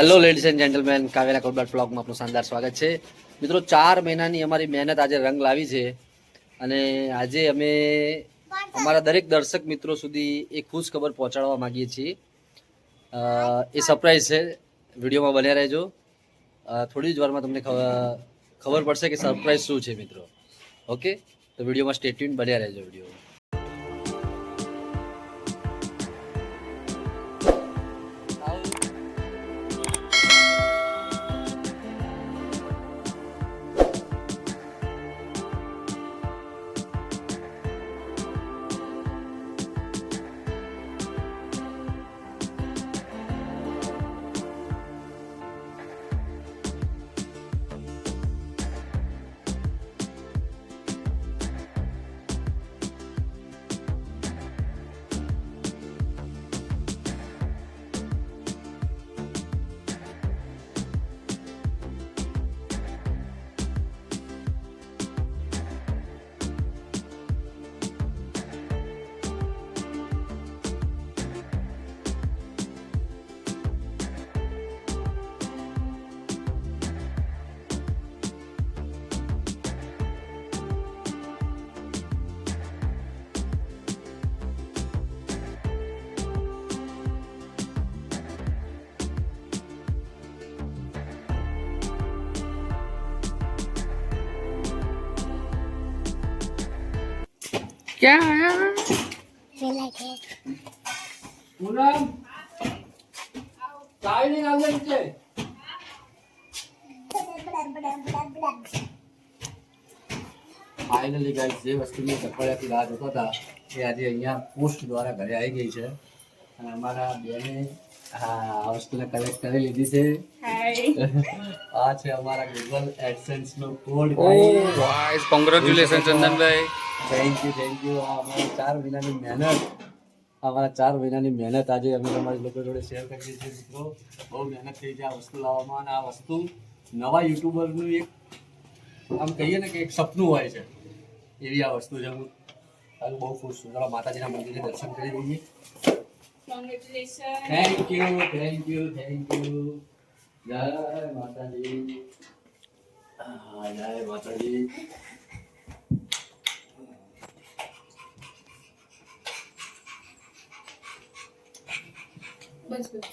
Hello ladies and gentlemen કાવેરા કોલબર બ્લોગમાં આપનું શાનદાર સ્વાગત છે. મિત્રો, ચાર મહિનાની અમારી મહેનત આજે રંગ લાવી છે અને આજે અમે અમારા દરેક દર્શક મિત્રો સુધી એક ખુશ ખબર પહોંચાડવા માંગીએ છીએ. એ સરપ્રાઈઝ છે. વિડીયોમાં બન્યા રહેજો. થોડી જ વારમાં તમને ખબર પડશે કે સરપ્રાઈઝ શું છે મિત્રો. ઓકે તો વિડીયોમાં સ્ટેટ્યુન બન્યા રહેજો પૂનમ ચાવી લઈને આવજો નીચે ફાઇનલી ગાઈસ જે વસ્તુની સફળતાથી રાહ જોતા હતા એ આજે અહીંયા પોસ્ટ દ્વારા ઘરે આવી ગઈ છે. અને અમારા બેને હા આ વસ્તુને કલેક્ટ કરી લીધી છે. આ છે અમારા ગૂગલ એડસેન્સ નો code guys congratulation ચંદનભાઈ thank you thank you આ અમારા ચાર મહિનાની મહેનત. અમારા ચાર મહિનાની મહેનત આજે અમે તમારી લોકો જોડે શેર કરીએ છીએ મિત્રો. બહુ મહેનત થઈ છે આ વસ્તુ લાવવામાં અને આ વસ્તુ નવા યુટ્યુબરનું એક આમ કહીએ ને કે એક સપનું હોય છે. એવી આ વસ્તુ છે. હું હાલ બહુ ખુશ છું. ચાલો માતાજીના મંદિરે દર્શન કરી દઈએ thank you thank you thank you જય માતાજી. જય માતાજી. બસ બસ.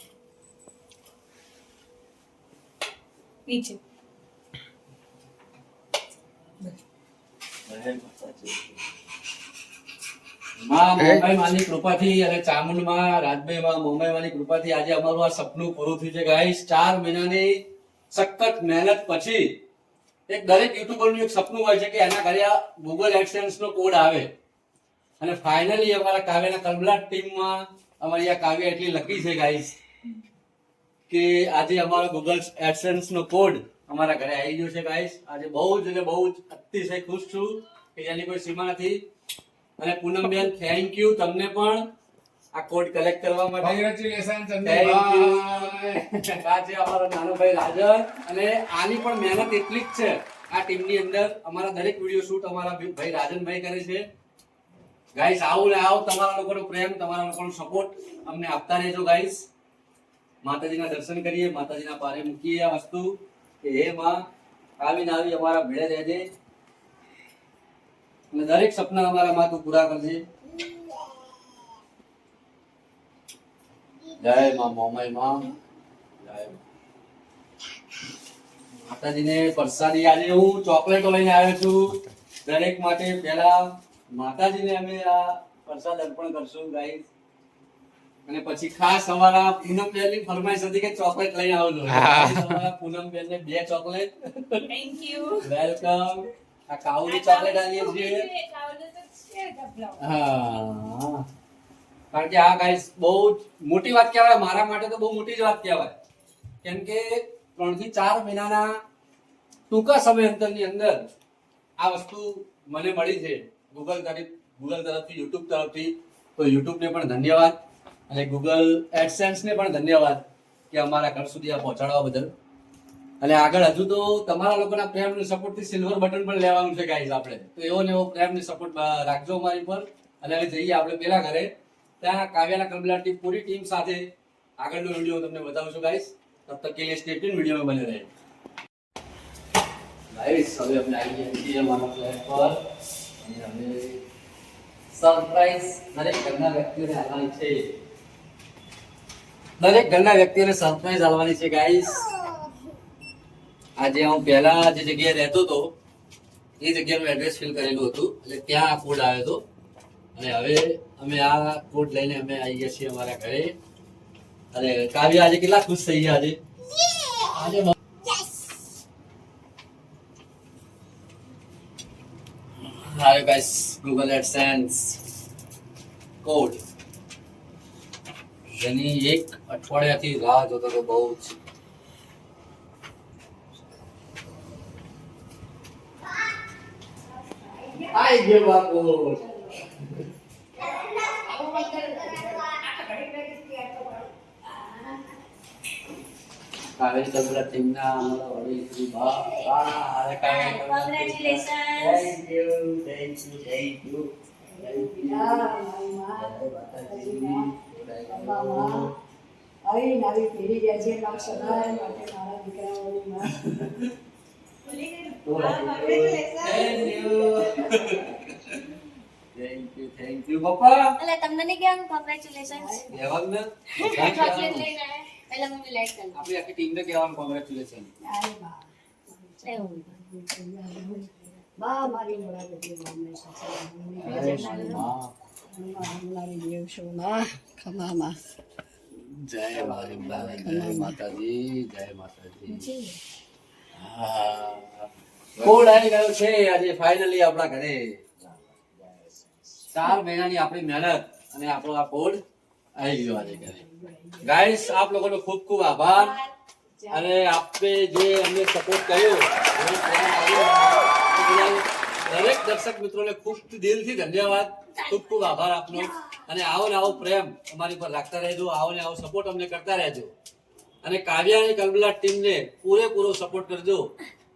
નીચે. માં કૃપાથી અને ચામુંડમાં રાજભાઈ માં કૃપાથી આજે અમારું આ સપનું પૂરું થયું છે ગાઈસ ચાર મહિનાની સખત મહેનત પછી એક દરેક યુટ્યુબરનું એક સપનું હોય છે કે એના ઘરે આ ગૂગલ એડસેન્સ નો કોડ આવે. અને ફાઇનલી અમારા કાવ્યના કલબલા ટીમમાં અમારી આ કાવ્ય એટલી લકી છે ગાઈસ કે આજે અમારો ગૂગલ એડસેન્સ નો કોડ અમારા ઘરે આવી ગયો છે ગાઈસ આજે બહુ જ એટલે બહુ જ અતિશય ખુશ છું કે જેની કોઈ સીમા નથી. અને પૂનમબેન થેન્ક યુ તમને પણ આ કોડ કલેક્ટ કરવા માટે. કોંગ્રેચ્યુલેશન. આ છે અમારો નાનો ભાઈ રાજન. અને આની પણ મહેનત એટલી જ છે. આ ટીમની અંદર અમારા દરેક વીડિયો શૂટ અમારા ભાઈ રાજનભાઈ કરે છે. ગાઈસ આવું ને આવું. તમારા લોકોનો પ્રેમ, તમારા લોકોનો સપોર્ટ અમને આપતા રહેજો ગાઈસ માતાજીના દર્શન કરીએ, માતાજીના પારે મૂકીએ આ વસ્તુ કે હે માં, આવીને આવી અમારા ભેળે રહેજે. અને દરેક સપના અમારા માં તું પૂરા કરજે. જય માં મોમયમાં. માતાજીને પ્રસાદી આજે હું ચોકલેટો લઈને આવ્યો છું. દરેક માટે પહેલા માતાજીને અમે આ પ્રસાદ અર્પણ કરશું ગાઈસ અને પછી ખાસ અમારા પૂનમ બેનની ફરમાઈશ હતી કે ચોકલેટ લઈ આવજો પૂનમ બેન ને બે ચોકલેટ. થેન્ક યુ વેલકમ આ કાઉની ચોકલેટ આવીએ છે હા. કારણ કે આ ગાઈસ બહુ જ મોટી વાત કહેવાય. મારા માટે તો બહુ મોટી જ વાત કહેવાય. કેમ કે ત્રણથી ચાર મહિનાના ટૂંકા સમય અંતરની અંદર આ વસ્તુ મને મળી છે. ગૂગલ ગૂગલ તરફથી યુટ્યુબ તરફથી. તો યુટ્યુબને પણ ધન્યવાદ. અને ગૂગલ એડસેન્સને પણ ધન્યવાદ કે અમારા ઘર સુધી આ પહોંચાડવા બદલ. અને આગળ હજુ તો તમારા લોકોના પ્રેમ અને સપોર્ટથી સિલ્વર બટન પણ લેવાનું છે ગાઈઝ આપણે. તો એવો ને એવો પ્રેમ ને સપોર્ટ રાખજો અમારી પર અને હવે જઈએ આપણે પેલા ઘરે. ત્યાં કાવ્યાના કલબલાટની પૂરી ટીમ સાથે આગળનો વીડિયો તમને બતાવું છું ગાઈઝ તબ તક કે લિયે સ્ટે ટ્યુન વીડિયો બને રહે. ગાઈઝ હવે આપણે આવી ગયા છીએ અમારા પ્લેટફોર્મ પર. અને અમે સરપ્રાઈઝ દરેક ઘરના વ્યક્તિઓને આપવાની છે. દરેક ઘરના વ્યક્તિઓને સરપ્રાઈઝ આવવાની છે ગાઈસ આજે હું પહેલા જે જગ્યાએ રહેતો હતો એ જગ્યાનું એડ્રેસ ફિલ કરેલું હતું. એટલે ત્યાં આ કોડ આવ્યો હતો. અને હવે અમે આ કોડ લઈને અમે આવી ગયા છીએ અમારા ઘરે. અને કાવ્ય આજે કેટલા ખુશ થઈ ગયા આજે. આજે hi guys Google AdSense code જેની એક અઠવાડિયાથી રાહ જોતો તો બહુ જ આઈ ગયો બાપુ કાવેરી તબલા ટીમના અમારા વડીલ શ્રી. આવી નવી પેઢી છે સદાય માટે મારા દીકરાઓની thank you. પપ્પા એટલે તમને નહીં કેમ કોંગ્રેચ્યુલેશન્સ કહેવાનું ને? ચોકલેટ લઈને એટલે મમ્મી લાઈટ કરી આપણી આખી ટીમને કહેવાનું કોંગ્રેચ્યુલેશન આય બા એવું. બા મારી મોડા બેટી મામને મારી દેવ છું માં જય મારી જય માતાજી જય માતાજી. હા. કોડ આવી ગયો છે? આજે ફાઇનલી આપણા ઘરે. ચાર મહિનાની આપણી મહેનત અને આપણો આ કોડ આવી ગાઈસ આપ લોકોનો ખૂબ ખૂબ આભાર. અને આપે જે અમને સપોર્ટ કર્યો દરેક દર્શક મિત્રોને ખૂબ દિલથી ધન્યવાદ. ખૂબ ખૂબ આભાર આપનો. અને આવો ને આવો પ્રેમ અમારી પર રાખતા રહેજો. આવો ને આવો સપોર્ટ અમને કરતા રહેજો. અને કાવ્યા અને કલબલા ટીમને પૂરેપૂરો સપોર્ટ કરજો.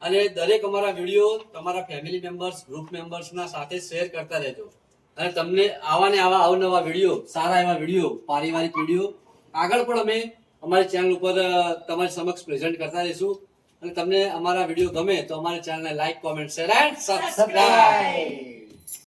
અને દરેક અમારા વીડિયો તમારા ફેમિલી મેમ્બર્સ ગ્રુપ મેમ્બર્સના સાથે શેર કરતા રહેજો. અને તમને આવા ને આવા અવનવા વીડિયો, સારા એવા વીડિયો, પારિવારિક વીડિયો, આગળ પણ અમે અમારી ચેનલ ઉપર તમારી સમક્ષ પ્રેઝન્ટ કરતા રહીશું. અને તમને અમારા વીડિયો ગમે તો અમારી ચેનલને like comment share and subscribe